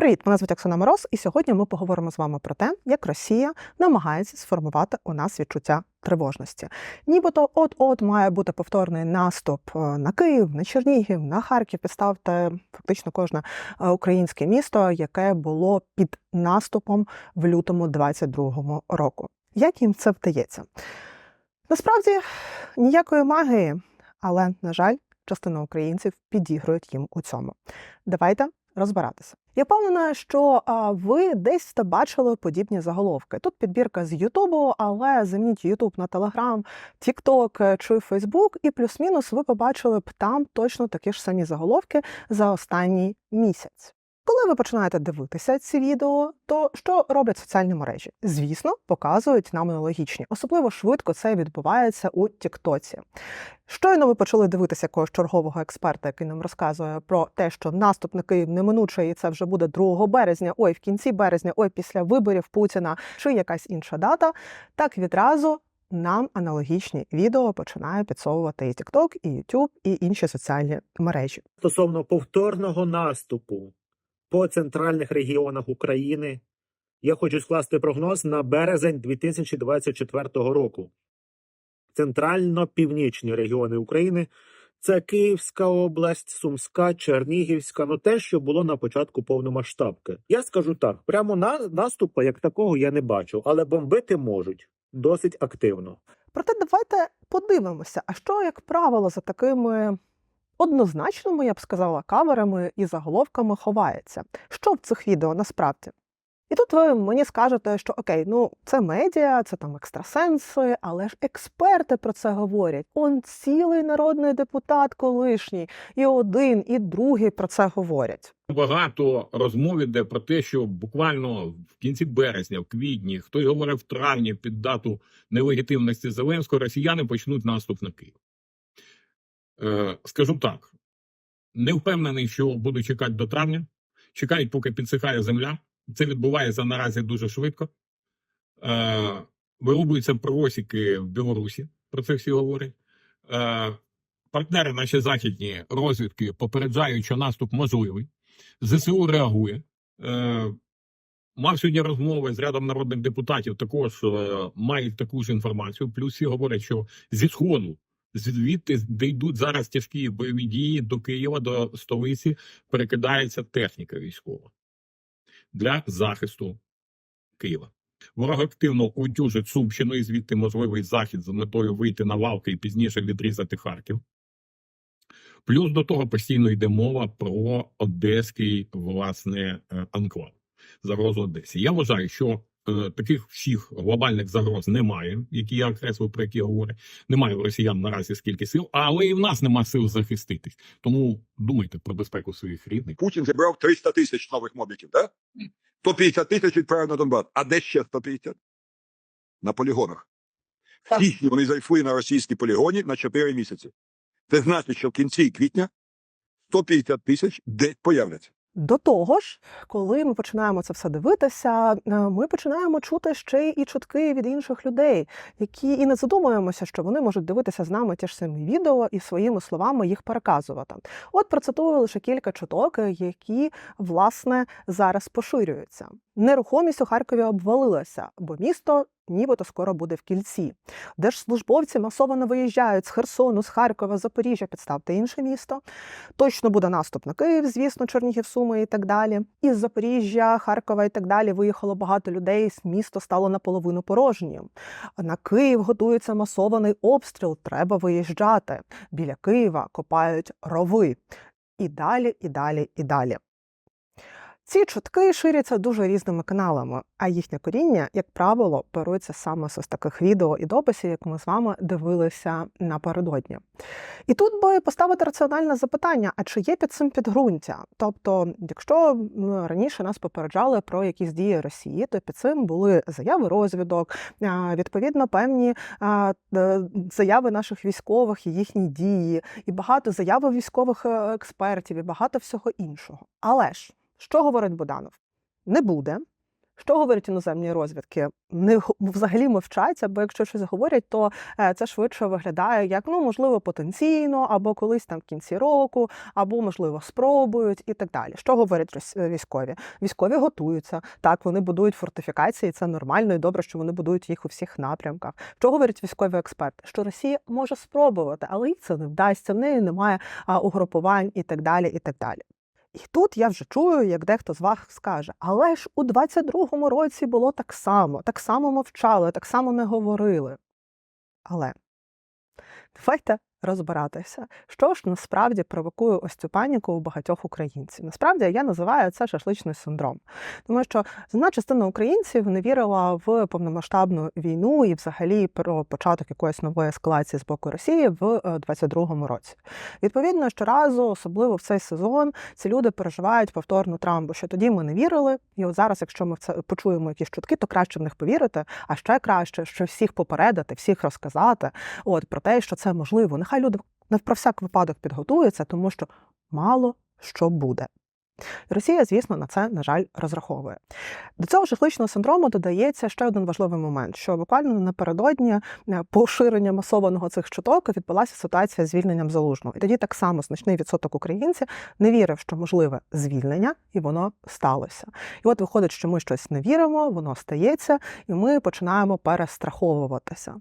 Привіт, мене звуть Оксана Мороз, і сьогодні ми поговоримо з вами про те, як Росія намагається сформувати у нас відчуття тривожності. Нібито от-от має бути повторний наступ е, на Київ, на Чернігів, на Харків. Підставте фактично кожне е, українське місто, яке було під наступом в лютому 22-го року. Як їм це вдається? Насправді ніякої магії, але, на жаль, частина українців підігрують їм у цьому. Давайте розбиратися. Я впевнена, що ви десь бачили подібні заголовки. Тут підбірка з Ютубу, але замініть Ютуб на Телеграм, Тікток чи Фейсбук, і плюс-мінус ви побачили б там точно такі ж самі заголовки за останній місяць. Коли ви починаєте дивитися ці відео, то що роблять соціальні мережі? Звісно, показують нам аналогічні. Особливо швидко це відбувається у Тіктоці. Щойно ви почали дивитися якогось чергового експерта, який нам розказує про те, що наступ на Київ неминучий, і це вже буде 2 березня, ой, в кінці березня, ой, після виборів Путіна чи якась інша дата. Так відразу нам аналогічні відео починає підсовувати і TikTok, і YouTube, і інші соціальні мережі. стосовно повторного наступу по центральних регіонах України, я хочу скласти прогноз на березень 2024 року. Центрально-північні регіони України це Київська область, Сумська, Чернігівська, ну те, що було на початку повномасштабки. Я скажу так: прямо на наступу як такого я не бачу, але бомбити можуть досить активно. Проте давайте подивимося, а що, як правило, за такими однозначними, я б сказала, каверами і заголовками ховається. Що в цих відео насправді? І тут ви мені скажете, що окей, ну це медіа, це там екстрасенси, але ж експерти про це говорять. Он цілий народний депутат колишній, і один, і другий про це говорять. Багато розмов іде про те, що буквально в кінці березня, в квітні, хтось говорив в травні під дату нелегітимності Зеленського, росіяни почнуть наступ на Київ. Е, скажу так: не впевнений, що буду чекати до травня. Чекають, поки підсихає земля. Це відбувається наразі дуже швидко. Е, вирубуються просіки в Білорусі, про це всі говорять. Е, партнери наші західні розвідки попереджають, що наступ можливий. ЗСУ реагує. Мав сьогодні розмови з рядом народних депутатів, також мають таку ж інформацію. Плюс всі говорять, що зі сходу, звідти, де йдуть зараз тяжкі бойові дії до Києва, до столиці, перекидається техніка військова для захисту Києва. Ворог активно утюжить Сумщину і звідти можливий захід з метою вийти на валки і пізніше відрізати Харків. Плюс до того постійно йде мова про одеський власне е, анклав, загрозу Одесі. Я вважаю, що таких всіх глобальних загроз немає, які я окреслив, про які говорять. Немає у росіян наразі скільки сил, але і в нас нема сил захиститись. Тому думайте про безпеку своїх рідних. Путін зібрав 300 тисяч нових мобіків, так? 150 тисяч відправив на Донбас. А де ще 150? На полігонах. Всі вони зайшли на російські полігоні на 4 місяці. Це значить, що в кінці квітня 150 тисяч десь появляться. До того ж, коли ми починаємо це все дивитися, е, ми починаємо чути ще і чутки від інших людей, які і не задумуємося, що вони можуть дивитися з нами ті ж самі відео і своїми словами їх переказувати. От процитую лише кілька чуток, які власне зараз поширюються. Нерухомість у Харкові обвалилася, бо місто нібито скоро буде в кільці. Держслужбовці масово не виїжджають з Херсону, з Харкова, Запоріжжя, підставте інше місто. Точно буде наступ на Київ, звісно, Чернігів, Суми і так далі. Із Запоріжжя, Харкова і так далі виїхало багато людей. Місто стало наполовину порожнім. На Київ готується масований обстріл. Треба виїжджати. Біля Києва копають рови. І далі, і далі, і далі. Ці чутки ширяться дуже різними каналами, а їхнє коріння, як правило, беруться саме з ось таких відео і дописів, як ми з вами дивилися напередодні. І тут би поставити раціональне запитання: а чи є під цим підґрунтя? Тобто, якщо раніше нас попереджали про якісь дії Росії, то під цим були заяви розвідок, відповідно, певні е, заяви наших військових і їхні дії, і багато заяви військових е, експертів, і багато всього іншого. Але ж що говорить Буданов? Не буде. Що говорять іноземні розвідки? Не взагалі мовчать, або якщо щось говорять, то е, це швидше виглядає як ну можливо потенційно, або колись там в кінці року, або можливо спробують і так далі. Що говорять е, військові? Військові готуються. Так, вони будують фортифікації. Це нормально і добре, що вони будують їх у всіх напрямках. Що говорять військові експерти? Що Росія може спробувати, але їй це не вдасться. В неї немає угрупувань і так далі. І так далі. І тут я вже чую, як дехто з вас скаже: але ж у 22-му році було так само, так само мовчали, так само не говорили. Але давайте розбиратися, що ж насправді провокує ось цю паніку у багатьох українців. Насправді я називаю це шашличний синдром, тому що значна частина українців не вірила в повномасштабну війну і взагалі про початок якоїсь нової ескалації з боку Росії в е, 22-му році. Відповідно, щоразу, особливо в цей сезон, ці люди переживають повторну травму, що тоді ми не вірили, і от зараз, якщо ми в це почуємо якісь чутки, то краще в них повірити, а ще краще, що всіх попередити, всіх розказати, от про те, що це можливо. Нехай люди про всяк випадок підготуються, тому що мало що буде. Росія, звісно, на це, на жаль, розраховує. До цього шашличного синдрому додається ще один важливий момент: що буквально напередодні е, поширення масованого цих чуток відбулася ситуація з звільненням залужного. І тоді так само значний відсоток українців не вірив, що можливе звільнення, і воно сталося. І от виходить, що ми щось не віримо, воно стається, і ми починаємо перестраховуватися.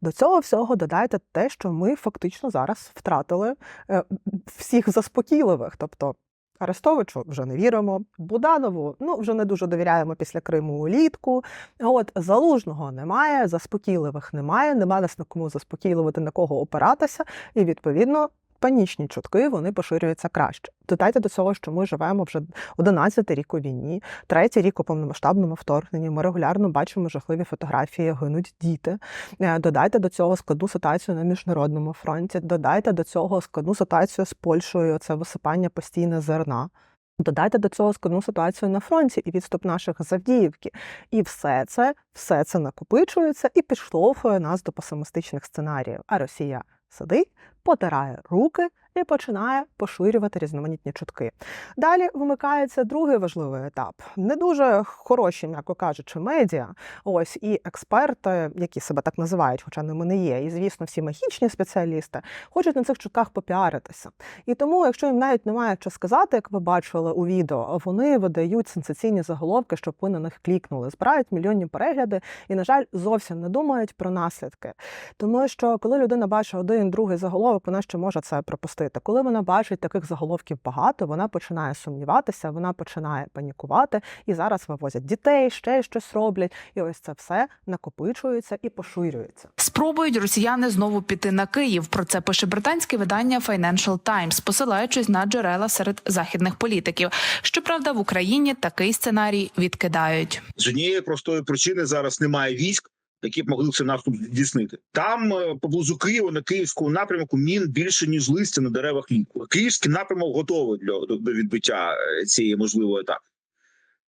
До цього всього додайте те, що ми фактично зараз втратили е, всіх заспокійливих, тобто. Арестовичу вже не віримо. Буданову ну вже не дуже довіряємо після Криму улітку. От залужного немає, заспокійливих немає, Нема нас на кому заспокійливати, на кого опиратися, і відповідно. Панічні чутки вони поширюються краще. Додайте до цього, що ми живемо вже 11 рік у війні, третій рік у повномасштабному вторгненні. Ми регулярно бачимо жахливі фотографії, гинуть діти. Е, Додайте до цього складну ситуацію на міжнародному фронті. Додайте до цього складну ситуацію з Польщею. Це висипання постійне зерна. Додайте до цього складну ситуацію на фронті і відступ наших з Авдіївки. І все це, все це накопичується і підштовхує нас до песимістичних сценаріїв. А Росія сидить, потирає руки і починає поширювати різноманітні чутки. Далі вмикається другий важливий етап. Не дуже хороші, м'яко кажучи, медіа. Ось і експерти, які себе так називають, хоча ними не є, і звісно, всі магічні спеціалісти хочуть на цих чутках попіаритися. І тому, якщо їм навіть немає що сказати, як ви бачили у відео, вони видають сенсаційні заголовки, щоб ви на них клікнули, збирають мільйонні перегляди і, на жаль, зовсім не думають про наслідки. Тому що коли людина бачить один другий заголовок, вона ще може це пропустити. Коли вона бачить таких заголовків багато, вона починає сумніватися, вона починає панікувати, і зараз вивозять дітей, ще щось роблять, і ось це все накопичується і поширюється. Спробують росіяни знову піти на Київ. Про це пише британське видання Financial Times, посилаючись на джерела серед західних політиків. Щоправда, в Україні такий сценарій відкидають. з однієї простої причини зараз немає військ, які б могли цей наступ здійснити. Там е, поблизу Києва на київському напрямку мін більше ніж листя на деревах ліку. Київський напрямок готовий для до, відбиття е, цієї можливої атаки.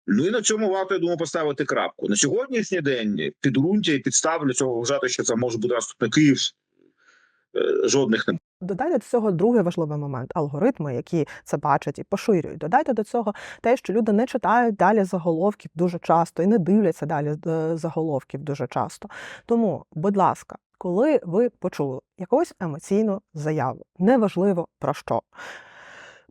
Ну і на цьому варто я думаю поставити крапку на сьогоднішній день. Підґрунтя і підстав для цього вважати, що це може бути наступ на Київ. е, Жодних немає. Додайте до цього другий важливий момент алгоритми, які це бачать і поширюють. Додайте до цього те, що люди не читають далі заголовків дуже часто і не дивляться далі е, заголовків дуже часто. Тому, будь ласка, коли ви почули якусь емоційну заяву, неважливо про що.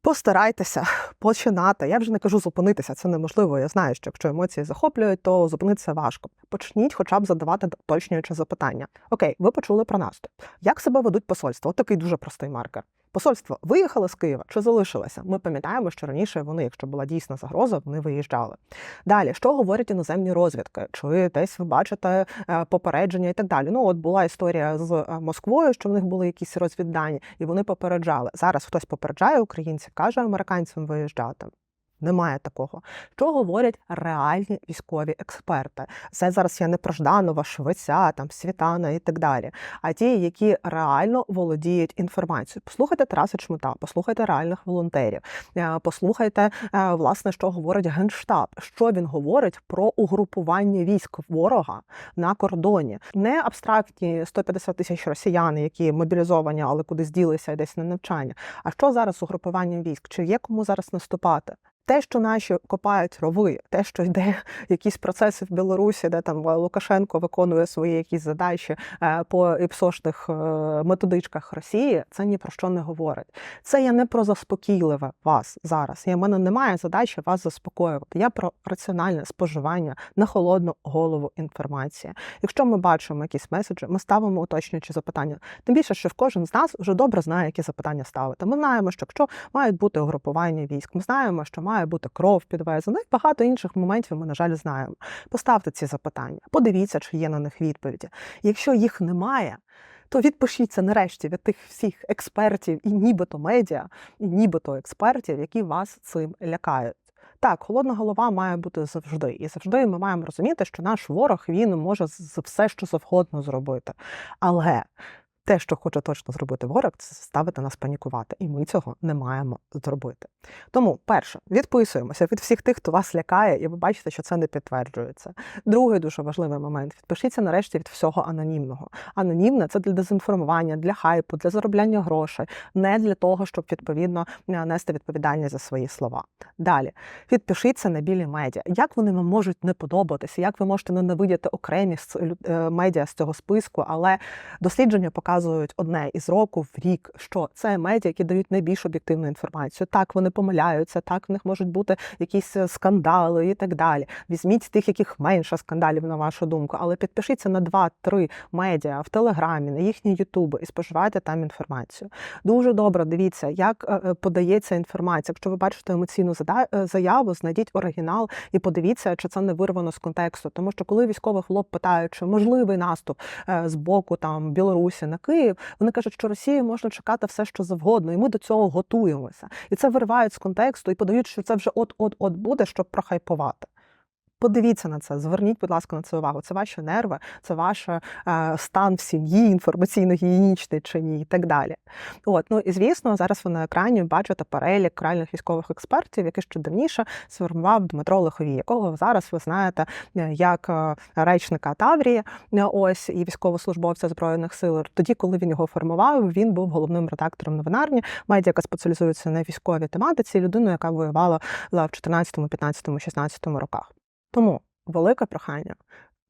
Постарайтеся починати. Я вже не кажу зупинитися, це неможливо. Я знаю, що якщо емоції захоплюють, то зупинитися важко. Почніть хоча б задавати уточнюючі запитання. Окей, ви почули про наступ. Як себе ведуть посольства? От такий дуже простий маркер. Посольство виїхало з Києва чи залишилося? Ми пам'ятаємо, що раніше вони, якщо була дійсна загроза, вони виїжджали. Далі, що говорять іноземні розвідки? Чи десь ви бачите е, попередження і так далі? Ну, от була історія з е, Москвою, що в них були якісь розвіддані, і вони попереджали. Зараз хтось попереджає українців, каже американцям виїжджати. Немає такого. Що говорять реальні військові експерти? Це зараз я не про Жданова, Швеця, там Світана і так далі. А ті, які реально володіють інформацією. Послухайте Тараса Чмута, послухайте реальних волонтерів, е, послухайте, е, власне, що говорить Генштаб, що він говорить про угрупування військ ворога на кордоні. Не абстрактні 150 тисяч росіян, які мобілізовані, але кудись ділися і десь на навчання. А що зараз з угрупуванням військ? Чи є кому зараз наступати? Те, що наші копають рови, те, що йде якісь процеси в Білорусі, де там Лукашенко виконує свої якісь задачі е, по іпсошних е, методичках Росії, це ні про що не говорить. Це я не про заспокійливе вас зараз. Я в мене немає задачі вас заспокоювати. Я про раціональне споживання на холодну голову інформації. Якщо ми бачимо якісь меседжі, ми ставимо уточнюючі запитання. Тим більше, що кожен з нас вже добре знає, які запитання ставити. Ми знаємо, що якщо мають бути угрупування військ, ми знаємо, що має бути кров підвезена, і багато інших моментів ми, на жаль, знаємо. Поставте ці запитання, подивіться, чи є на них відповіді. Якщо їх немає, то відпишіться нарешті від тих всіх експертів і нібито медіа, і нібито експертів, які вас цим лякають. Так, холодна голова має бути завжди, і завжди ми маємо розуміти, що наш ворог він може все, що завгодно зробити. Але те, що хоче точно зробити ворог, це заставити нас панікувати, і ми цього не маємо зробити. Тому, перше, відписуємося від всіх тих, хто вас лякає, і ви бачите, що це не підтверджується. Другий дуже важливий момент: відпишіться нарешті від всього анонімного. Анонімне це для дезінформування, для хайпу, для заробляння грошей, не для того, щоб відповідно е, нести відповідальність за свої слова. Далі підпишіться на білі медіа. Як вони вам можуть не подобатися? Як ви можете ненавидіти окремі е, медіа з цього списку? Але дослідження показують одне із року в рік, що це медіа, які дають найбільш об'єктивну інформацію. Так, вони помиляються, так в них можуть бути якісь е, скандали і так далі. Візьміть тих, яких менше скандалів, на вашу думку, але підпишіться на 2-3 медіа в Телеграмі, на їхні Ютуби і споживайте там інформацію. Дуже добре дивіться, як е, е, подається інформація. Якщо ви бачите емоційну заяву, знайдіть оригінал і подивіться, чи це не вирвано з контексту. Тому що коли військових лоб питають, чи можливий наступ з боку там Білорусі на Київ, вони кажуть, що Росії можна чекати все, що завгодно, і ми до цього готуємося. І це виривають з контексту і подають, що це вже от-от-от буде, щоб прохайпувати. Подивіться на це, зверніть, будь ласка, на це увагу. Це ваші нерви, це ваш е, стан в сім'ї, інформаційно-гігієнічний чи ні, і так далі. От, ну і звісно, зараз ви на екрані бачите перелік крайніх військових експертів, який ще давніше сформував Дмитро Лиховій, якого зараз ви знаєте е, як е, речника Таврії, е, ось і військовослужбовця збройних сил. Тоді, коли він його формував, він був головним редактором новинарні, медіа, яка спеціалізується на військовій тематиці, людиною, яка воювала в 14, 15, 16 роках. Тому велике прохання.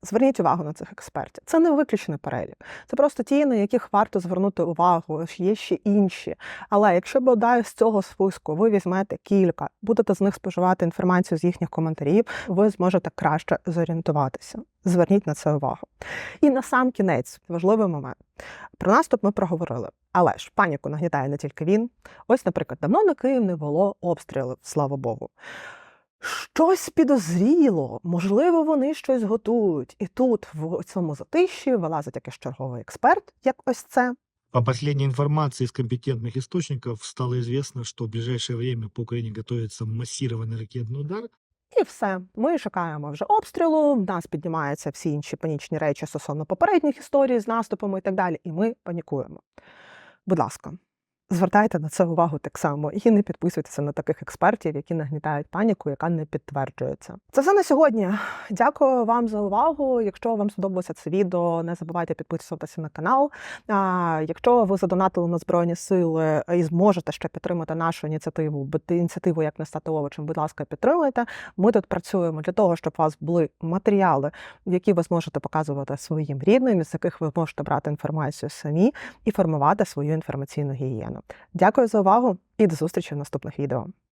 Зверніть увагу на цих експертів. Це не виключний перелік. Це просто ті, на яких варто звернути увагу. Є ще інші. Але якщо бодай з цього списку ви візьмете кілька, будете з них споживати інформацію з їхніх коментарів, ви зможете краще зорієнтуватися. Зверніть на це увагу. І на сам кінець важливий момент. Про наступ ми проговорили. Але ж паніку нагнітає не тільки він. Ось, наприклад, давно на Київ не було обстрілів, слава Богу. Щось підозріло, можливо, вони щось готують. І тут в цьому затиші вилазить якийсь черговий експерт, як ось це. По последней информации из компетентных источников стало известно, что в ближайшее время по Украине готовится массированный ракетный удар. І все. Ми чекаємо вже обстрілу. В нас піднімаються всі інші панічні речі стосовно попередніх історій з наступами і так далі. І ми панікуємо. Будь ласка, звертайте на це увагу так само і не підписуйтеся на таких експертів, які нагнітають паніку, яка не підтверджується. Це все на сьогодні. Дякую вам за увагу. Якщо вам сподобалося це відео, не забувайте підписуватися на канал. А, якщо ви задонатили на збройні сили і зможете ще підтримати нашу ініціативу, ініціативу як не стати овочем, будь ласка, підтримуйте. Ми тут працюємо для того, щоб у вас були матеріали, які ви зможете показувати своїм рідним, з яких ви можете брати інформацію самі і формувати свою інформаційну гігієну. Дякую за увагу і до зустрічі в наступних відео.